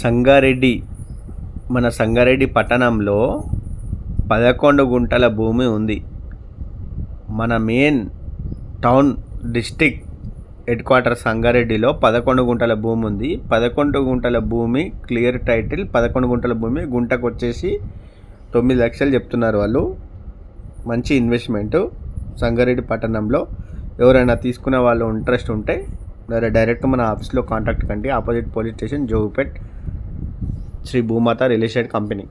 సంగారెడ్డి మన సంగారెడ్డి పట్టణంలో పదకొండు గుంటల భూమి ఉంది. మన main town district head quarter సంగారెడ్డిలో పదకొండు గుంటల భూమి ఉంది. పదకొండు గుంటల భూమి క్లియర్ టైటిల్ పదకొండు గుంటల భూమి గుంటకు వచ్చేసి తొమ్మిది లక్షలు చెప్తున్నారు వాళ్ళు. మంచి ఇన్వెస్ట్మెంట్ సంగారెడ్డి పట్టణంలో. ఎవరైనా తీసుకునే వాళ్ళు ఇంట్రెస్ట్ ఉంటే డైరెక్ట్ మన ఆఫీస్లో కాంటాక్ట్ కండి. Opposite police station Jogipet Sri Bhumata real estate company.